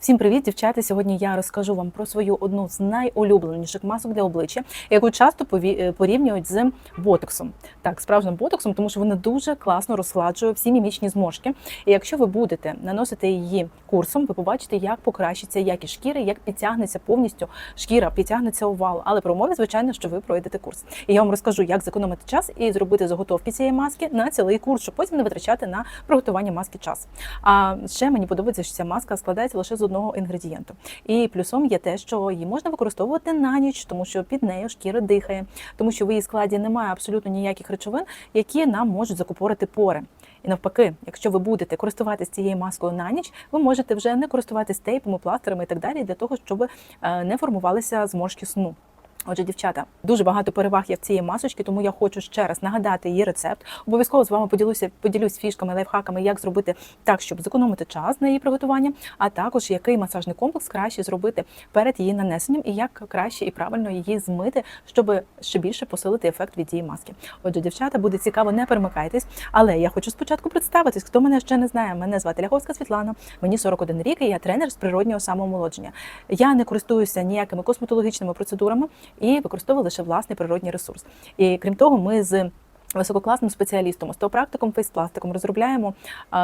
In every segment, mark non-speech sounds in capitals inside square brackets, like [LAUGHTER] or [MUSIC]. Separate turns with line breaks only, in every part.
Всім привіт, дівчата! Сьогодні я розкажу вам про свою одну з найулюбленіших масок для обличчя, яку часто е, порівнюють з ботоксом. Так, справжнім ботоксом, тому що вона дуже класно розгладжує всі мімічні зморшки. І якщо ви будете наносити її курсом, ви побачите, як покращиться якість шкіри, як підтягнеться повністю шкіра, підтягнеться овал. Але при умові, звичайно, що ви пройдете курс. І я вам розкажу, як зекономити час і зробити заготовки цієї маски на цілий курс, щоб потім не витрачати на приготування маски час. А ще мені подобається, що ця маска складається лише з одного інгредієнту. І плюсом є те, що її можна використовувати на ніч, тому що під нею шкіра дихає, тому що в її складі немає абсолютно ніяких речовин, які нам можуть закупорити пори. І навпаки, якщо ви будете користуватися цією маскою на ніч, ви можете вже не користуватись тейпами, пластирами і так далі для того, щоб е, не формувалися зморшки сну. Отже, дівчата, дуже багато переваг є в цієї масочки, тому я хочу ще раз нагадати її рецепт. Обов'язково з вами поділюся, поділюсь фішками, лайфхаками, як зробити так, щоб зекономити час на її приготування, а також який масажний комплекс краще зробити перед її нанесенням і як краще і правильно її змити, щоб ще більше посилити ефект від цієї маски. Отже, дівчата, буде цікаво, не перемикайтесь. Але я хочу спочатку представитись, хто мене ще не знає. Мене звати Ляховська Світлана, мені 41 рік, і я тренер з природнього самоомолодження. Я не користуюся ніякими косметологічними процедурами і використовували лише власний природній ресурс. І крім того, ми з Висококласним спеціалістом, остеопрактиком, фейспластиком розробляємо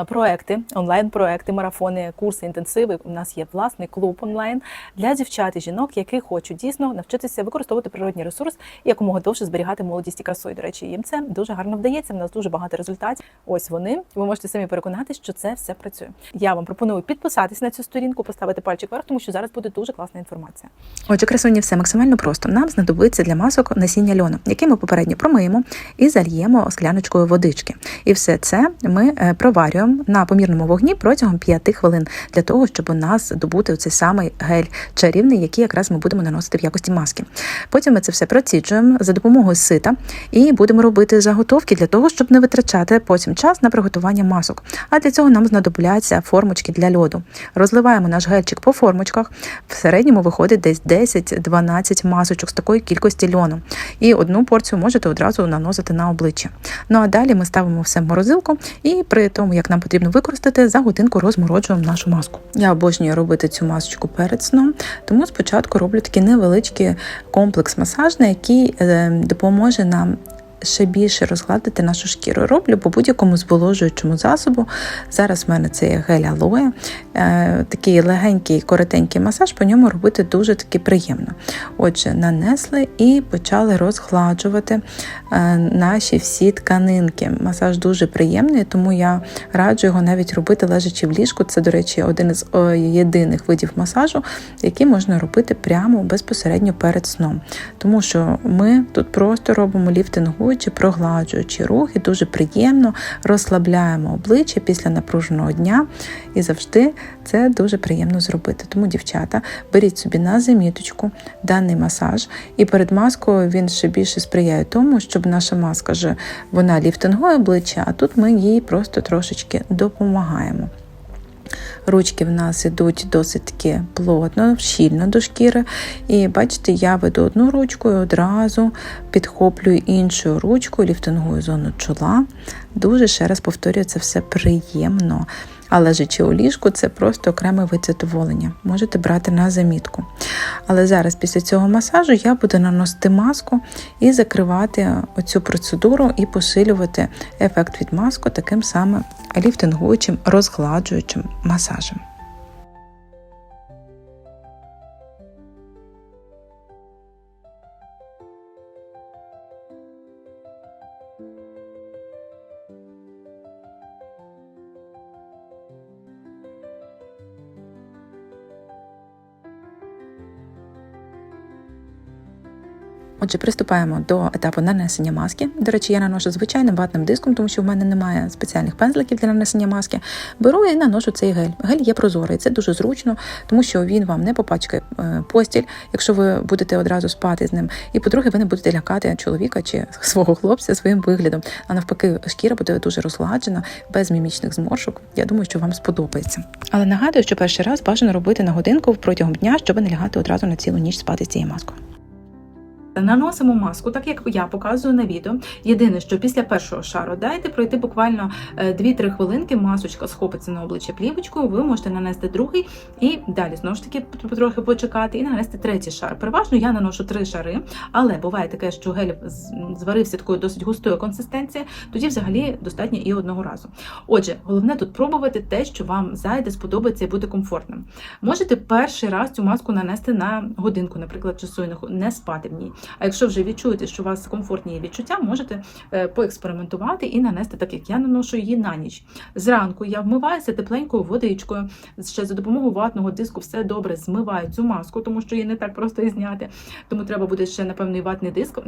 проекти, онлайн-проекти, марафони, курси, інтенсиви. У нас є власний клуб онлайн для дівчат і жінок, які хочуть дійсно навчитися використовувати природній ресурс і якомога довше зберігати молодість і красу. І, до речі, їм це дуже гарно вдається. В нас дуже багато результатів. Ось вони. Ви можете самі переконатися, що це все працює. Я вам пропоную підписатись на цю сторінку, поставити пальчик вверх, тому що зараз буде дуже класна інформація.
Отже, красуні, все максимально просто. Нам знадобиться для масок насіння льону, яке ми попередньо промиємо і зальємо скляночкою водички. І все це ми е, проварюємо на помірному вогні протягом 5 хвилин для того, щоб у нас добути цей самий гель чарівний, який якраз ми будемо наносити в якості маски. Потім ми це все проціджуємо за допомогою сита і будемо робити заготовки для того, щоб не витрачати потім час на приготування масок. А для цього нам знадобляться формочки для льоду. Розливаємо наш гельчик по формочках. В середньому виходить десь 10-12 масочок з такої кількості льону. І одну порцію можете одразу наносити на обличчя. Ну а далі ми ставимо все в морозилку і при тому, як нам потрібно використати, за годинку розмороджуємо нашу маску. Я обожнюю робити цю масочку перед сном, тому спочатку роблю такий невеличкий комплекс масажний, який е, допоможе нам. Ще більше розгладити нашу шкіру. Роблю по будь-якому зволожуючому засобу. Зараз в мене це є гель алоє. Е, такий легенький, коротенький масаж, по ньому робити дуже таки приємно. Отже, нанесли і почали розгладжувати е, наші всі тканинки. Масаж дуже приємний, тому я раджу його навіть робити лежачи в ліжку. Це, до речі, один з о, єдиних видів масажу, який можна робити прямо безпосередньо перед сном. Тому що ми тут просто робимо ліфтингуючи, прогладжуючи рухи, дуже приємно розслабляємо обличчя після напруженого дня і завжди це дуже приємно зробити. Тому, дівчата, беріть собі на заміточку даний масаж, і перед маскою він ще більше сприяє тому, щоб наша маска ж вона ліфтингує обличчя, а тут ми їй просто трошечки допомагаємо. Ручки в нас йдуть досить таки плотно, щільно до шкіри. І бачите, я веду одну ручку і одразу підхоплюю іншою ручкою, ліфтингую зону чола. Дуже ще раз повторюю, це все приємно. А лежачи у ліжку, це просто окремий вид задоволення. Можете брати на замітку. Але зараз, після цього масажу, я буду наносити маску і закривати оцю процедуру і посилювати ефект від маску таким самим ліфтингуючим, розгладжуючим масажем. Отже, приступаємо до етапу нанесення маски. До речі, я наношу звичайним ватним диском, тому що в мене немає спеціальних пензликів для нанесення маски. Беру і наношу цей гель. Гель є прозорий, це дуже зручно, тому що він вам не попачкає е, постіль, якщо ви будете одразу спати з ним. І по-друге, ви не будете лякати чоловіка чи [LAUGHS] свого хлопця своїм виглядом. А навпаки, шкіра буде дуже розгладжена, без мімічних зморшок. Я думаю, що вам сподобається. Але нагадую, що перший раз бажано робити на годинку протягом дня, щоб не лягати одразу на цілу ніч спати з цією маскою.
Наносимо маску, так як я показую на відео. Єдине, що після першого шару дайте пройти буквально е, 2-3 хвилинки, масочка схопиться на обличчя плівочкою, ви можете нанести другий і далі знову ж таки трохи почекати і нанести третій шар. Переважно я наношу три шари, але буває таке, що гель зварився такою досить густою консистенцією, тоді взагалі достатньо і одного разу. Отже, головне тут пробувати те, що вам зайде, сподобається і буде комфортним. Можете перший раз цю маску нанести на годинку, наприклад, часу і не спати в ній. А якщо вже відчуєте, що у вас комфортні відчуття, можете е, поекспериментувати і нанести так, як я наношу її на ніч. Зранку я вмиваюся тепленькою водичкою. Ще за допомогою ватного диску все добре змиваю цю маску, тому що її не так просто і зняти. Тому треба буде ще, напевно, ватний диск.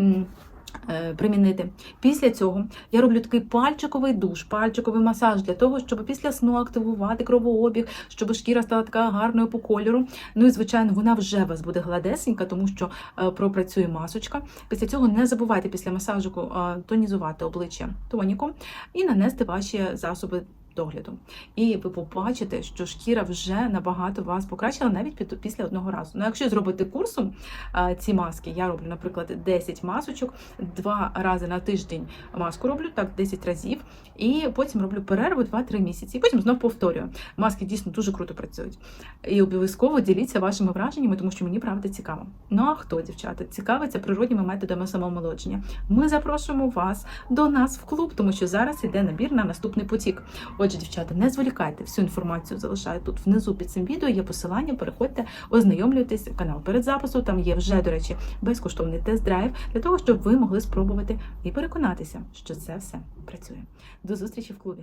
Е, Примінити. Після цього я роблю такий пальчиковий душ, пальчиковий масаж для того, щоб після сну активувати кровообіг, щоб шкіра стала така гарною по кольору. Ну і звичайно, вона вже у вас буде гладесенька, тому що е, пропрацює масочка. Після цього не забувайте після масажику е, тонізувати обличчя тоніком і нанести ваші засоби. Догляду, і ви побачите, що шкіра вже набагато вас покращила навіть після одного разу. Ну, якщо зробити курсом ці маски, я роблю, наприклад, 10 масочок, два рази на тиждень маску роблю, так 10 разів, і потім роблю перерву 2-3 місяці, і потім знов повторюю. Маски дійсно дуже круто працюють. І обов'язково діліться вашими враженнями, тому що мені правда цікаво. Ну а хто, дівчата, цікавиться природніми методами самомолодження? Ми запрошуємо вас до нас в клуб, тому що зараз йде набір на наступний потік. Отже, дівчата, не зволікайте, всю інформацію залишаю тут внизу під цим відео. Є посилання, переходьте, ознайомлюйтесь канал перед записом. Там є вже, до речі, безкоштовний тест-драйв для того, щоб ви могли спробувати і переконатися, що це все працює. До зустрічі в клубі.